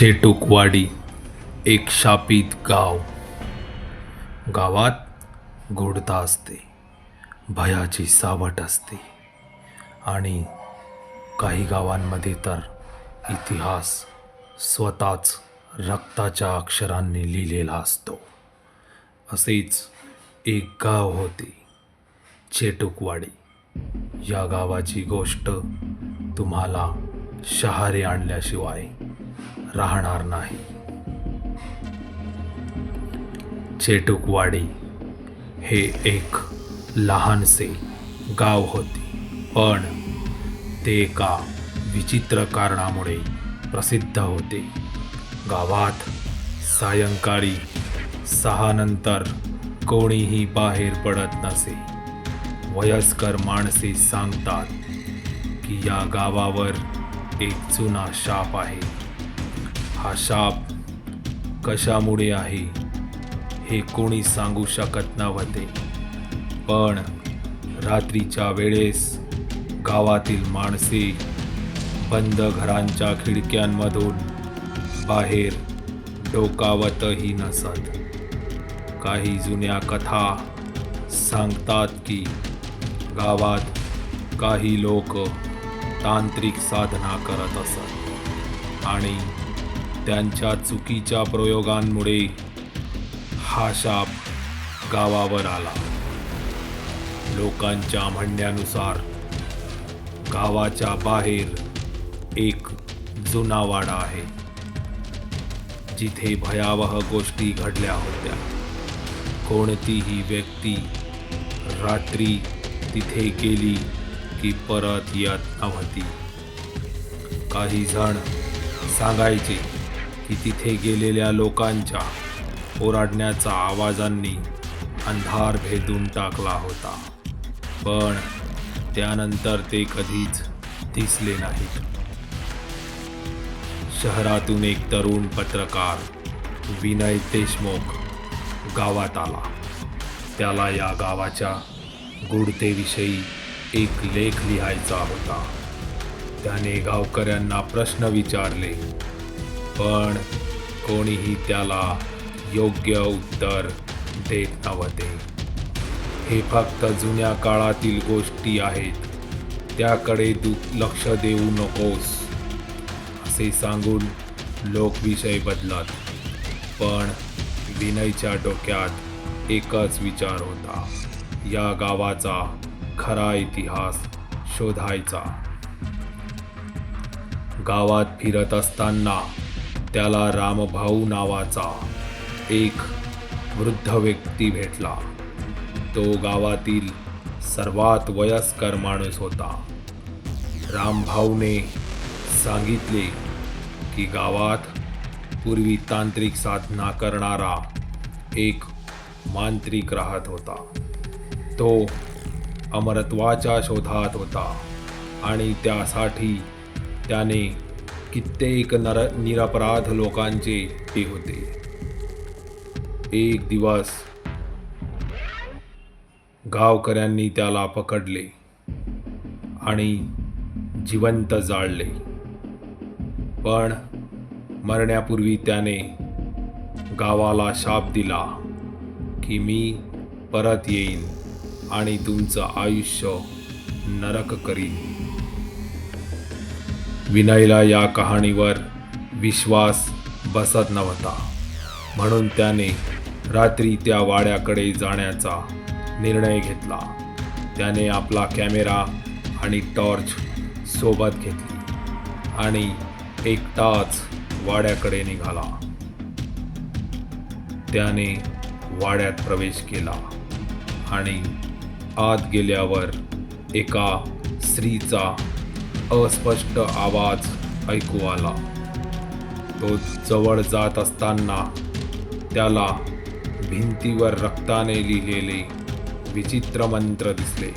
चेटुकवाडी एक शापित गाव. गावात गोडता असते भयाची सावट असते. आणि काही गावांमध्ये तर इतिहास स्वतःच रक्ताच्या अक्षरांनी लिहिलेला असतो. असेच एक गाव होते चेटुकवाडी या गावाची गोष्ट तुम्हाला शहारे आणल्याशिवाय राहणार नाही. चेटुकवाडी हे एक लहानसे गाव होते पण ते एका विचित्र कारणामुळे प्रसिद्ध होते. गावात सायंकाळी सहानंतर कोणीही बाहेर पडत नसे. वयस्कर माणसे सांगतात की या गावावर एक जुना शाप आहे. हा शाप कशामुळे आहे हे कोणी सांगू शकत नव्हते. पण रात्रीच्या वेळेस गावातील माणसे बंद घरांच्या खिडक्यांमधून बाहेर डोकावतही नसत. काही जुन्या कथा सांगतात की गावात काही लोक तांत्रिक साधना करत असत आणि त्यांच्या चुकीच्या प्रयोगांमुळे हा शाप गावावर आला. लोकांच्या म्हणण्यानुसार गावाच्या बाहेर एक जुना वाडा आहे. जिथे भयावह गोष्टी घडल्या होत्या. कोणतीही व्यक्ती रात्री तिथे गेली की परत येत नव्हती. काही जण सांगायचे की तिथे गेलेल्या लोकांच्या ओरडण्याचा आवाजांनी अंधार भेदून टाकला होता. पण त्यानंतर ते कधीच दिसले नाहीत. शहरातून एक तरुण पत्रकार विनय देशमुख गावात आला. त्याला या गावाच्या गुढतेविषयी एक लेख लिहायचा होता. त्याने गावकऱ्यांना प्रश्न विचारले पण कोणीही त्याला योग्य उत्तर देत नव्हते. हे फक्त जुन्या काळातील गोष्टी आहेत. त्याकडे तू लक्ष देऊ नकोस असे सांगून लोक विषय बदलत. पण विनयच्या डोक्यात एकच विचार होता. या गावाचा खरा इतिहास शोधायचा. गावात फिरत असताना त्याला रामभाऊ नावाचा एक वृद्ध व्यक्ती भेटला. तो गावातील सर्वात वयस्कर माणूस होता. रामभाऊने सांगितले की गावात पूर्वी तांत्रिक साधना करणारा एक मांत्रिक राहत होता. तो अमरत्वाच्या शोधात होता आणि त्यासाठी त्याने कित्येक नर निरपराध लोकांचे ते होते. एक दिवस गावकऱ्यांनी त्याला पकडले आणि जिवंत जाळले. पण मरण्यापूर्वी त्याने गावाला शाप दिला की मी परत येईन आणि तुमचं आयुष्य नरक करीन. विनयला या कहाणीवर विश्वास बसत नव्हता. म्हणून त्याने रात्री त्या वाड्याकडे जाण्याचा निर्णय घेतला. त्याने आपला कॅमेरा आणि टॉर्च सोबत घेतली आणि एकटाच वाड्याकडे निघाला. त्याने वाड्यात प्रवेश केला आणि आत गेल्यावर एका स्त्रीचा अस्पष्ट आवाज ऐकू आला. तो जवळ जात असताना त्याला भिंतीवर रक्ताने लिहिलेले विचित्र मंत्र दिसले.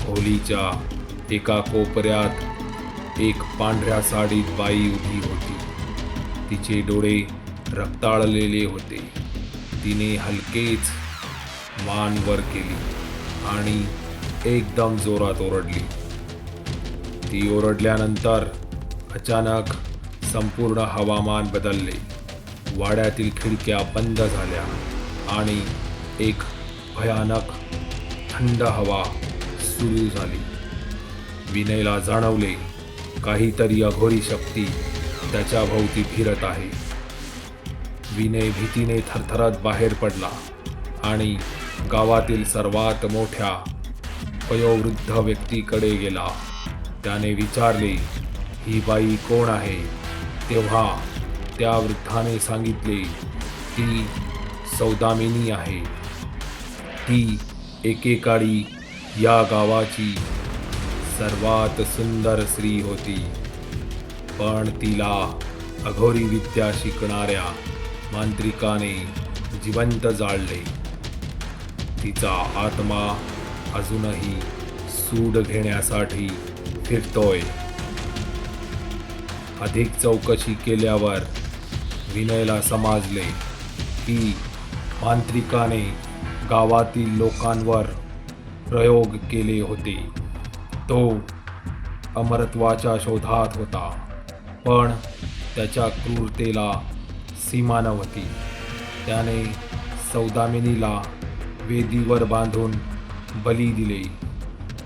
खोलीच्या एका कोपऱ्यात एक पांढऱ्या साडीत बाई उभी होती. तिचे डोळे रक्ताळलेले होते. तिने हलकेच मान वर केली आणि एकदम जोरात ओरडली. ती ओरडल्यानंतर अचानक संपूर्ण हवामान बदलले. वाड्यातील खिडक्या बंद झाल्या आणि एक भयानक थंड हवा सुरू झाली. विनयला जाणवले काहीतरी अघोरी शक्ती त्याच्या भोवती फिरत आहे. विनय भीतीने थरथरत बाहेर पडला आणि गावातील सर्वात मोठ्या वयोवृद्ध व्यक्तीकडे गेला. त्याने विचारले ही बाई कोण आहे? तेव्हा त्या वृद्धाने सांगितले ती सौदामिनी आहे. ती एकेकाळी या गावाची सर्वात सुंदर स्त्री होती. पण तिला अघोरी विद्या शिकणाऱ्या मांत्रिकाने जिवंत जाळले. तिचा आत्मा अजूनही सूड घेण्यासाठी फिरतोय. अधिक चौकशी केल्यावर विनयला समजले की मांत्रिकाने गावातील लोकांवर प्रयोग केले होते. तो अमरत्वाच्या शोधात होता पण त्याच्या क्रूरतेला सीमा नव्हती. त्याने सौदामिनीला वेदीवर बांधून बली दिले.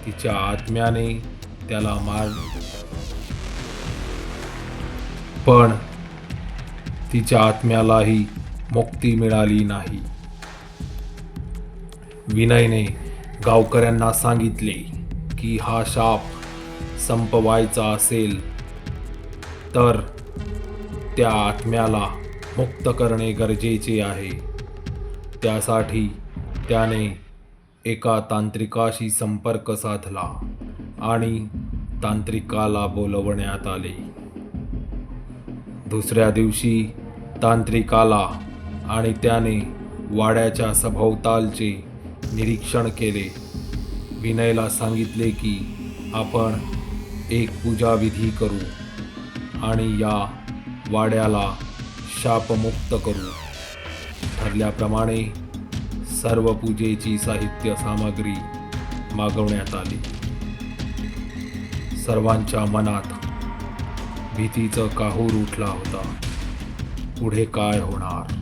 तिच्या आत्म्याने त्याला मार. पण तिच्या आत्म्यालाही मुक्ती मिळाली नाही. विनयने गावकऱ्यांना सांगितले की हा शाप संपवायचा असेल तर त्या आत्म्याला मुक्त करणे गरजेचे आहे. त्यासाठी त्याने एका तांत्रिकाशी संपर्क साधला. आणि तांत्रिकाला बोलवण्यात आले. दुसऱ्या दिवशी तांत्रिकाला आणि त्याने वाड्याच्या सभोवतालचे निरीक्षण केले. विनयला सांगितले की आपण एक पूजाविधी करू आणि या वाड्याला शापमुक्त करू. ठरल्याप्रमाणे सर्व पूजेची साहित्य सामग्री मागवण्यात आली. सर्वांच्या मनात भीतीचं काहूर उठला होता. पुढे काय होणार?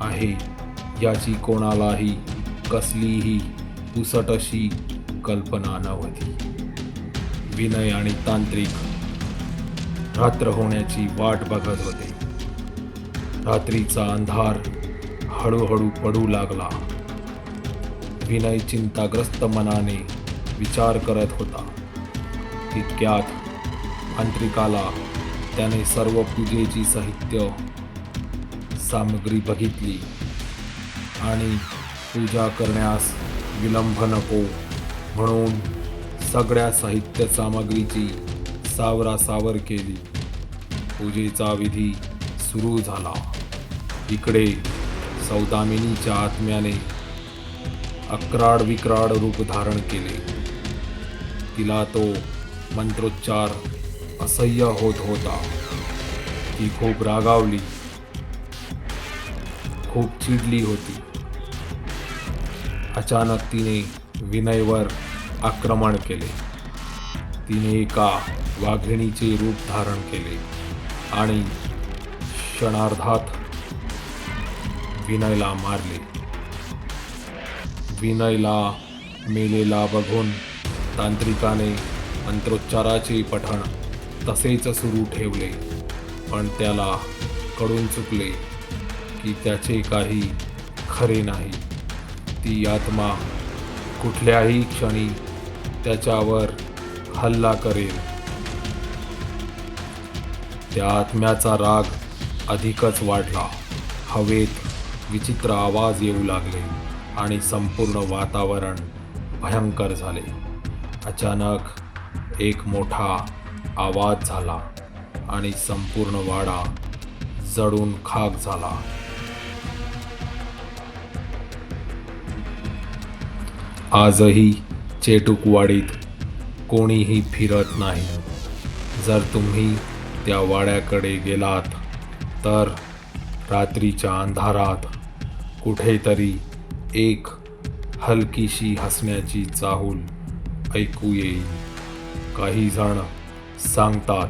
आहे याची कोणालाही कसलीही पुसट अशी कल्पना नव्हती. विनय आणि तांत्रिक रात्र होण्याची वाट बघत होते. रात्रीचा अंधार हळूहळू पडू लागला. विनय चिंताग्रस्त मनाने विचार करत होता. तितक्यात अंतरिकाला त्याने सर्व पूजेची साहित्य सामग्री बघितली आणि पूजा करण्यास विलंब नको म्हणून सगळ्या साहित्य सामग्रीची सावरासावर केली. पूजेचा विधी सुरू झाला. इकडे सौदामिनीच्या आत्म्याने अक्राड विक्राड रूप धारण केले. तिला तो मंत्रोच्चार असह्य होत होता. ती खूप रागावली. खूप चिडली होती. अचानक तिने विनयवर आक्रमण केले. तिने एका वाघिणीचे रूप धारण केले आणि क्षणार्धात विनयला मारले. विनयला मेलेला बघून तांत्रिकाने मंत्रोच्चाराचे पठण तसेच सुरू ठेवले. पण त्याला कळून चुकले की त्याचे काही खरे नाही. ती आत्मा कुठल्याही क्षणी त्याच्यावर हल्ला करेल. त्या आत्म्याचा राग अधिकच वाढला. हवेत विचित्र आवाज येऊ लागले आणि संपूर्ण वातावरण भयंकर झाले. अचानक एक मोठा आवाज झाला आणि संपूर्ण वाडा जडून खाक झाला. आजही चेटुकवाडीत कोणीही फिरत नाही. जर तुम्ही त्या वाड्याकडे गेलात तर रात्रीच्या अंधारात कुठेतरी एक हलकीशी हसण्याची चाहूल ऐकू येईल. काही जण सांगतात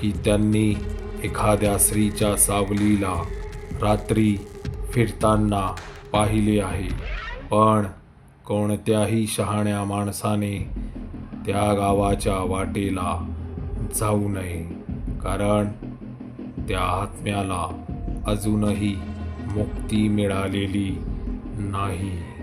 की त्यांनी एखाद्या स्त्रीच्या सावलीला रात्री फिरताना पाहिले आहे. पण कोणत्याही शहाण्या माणसाने त्या गावाच्या वाटेला जाऊ नये कारण त्या आत्म्याला अजूनही मुक्ती मिळालेली नाही.